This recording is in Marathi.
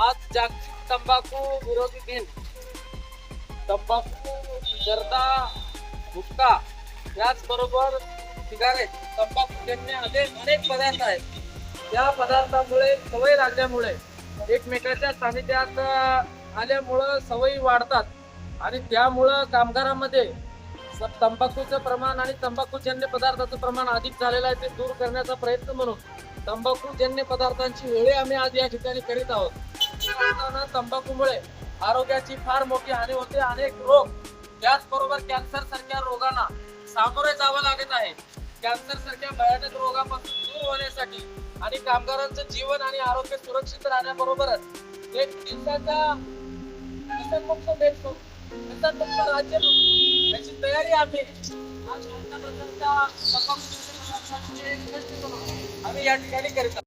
आज जागतिक तंबाखू विरोधी गेम तंबाखू जर्दा गुटखा याचबरोबर सिगारेट तंबाखूजन्य अनेक अनेक पदार्थ आहेत. या पदार्थामुळे सवय लागल्यामुळे एकमेकाच्या सानिध्यात आल्यामुळं सवयी वाढतात. आणि त्यामुळं कामगारांमध्ये स- तंबाखूचं प्रमाण आणि तंबाखूजन्य पदार्थाचं प्रमाण अधिक झालेलं आहे ते दूर करण्याचा प्रयत्न म्हणून तंबाखूजन्य पदार्थांची वेळे आम्ही आज या ठिकाणी करीत आहोत. तंबाखूमुळे आरोग्याची फार मोठी हानी होते. अनेक रोग त्याचबरोबर कॅन्सर सारख्या रोगांना सामोरे जावं लागत आहे. कॅन्सर सारख्या भयानक रोगापासून दूर होण्यासाठी आणि कामगारांचं जीवन आणि आरोग्य सुरक्षित राहण्याबरोबरच एक दिवसाचा व्यसनमुक्त देश व्यसनमुक्त राज्य याची तयारी आम्ही आज आम्ही या ठिकाणी करीत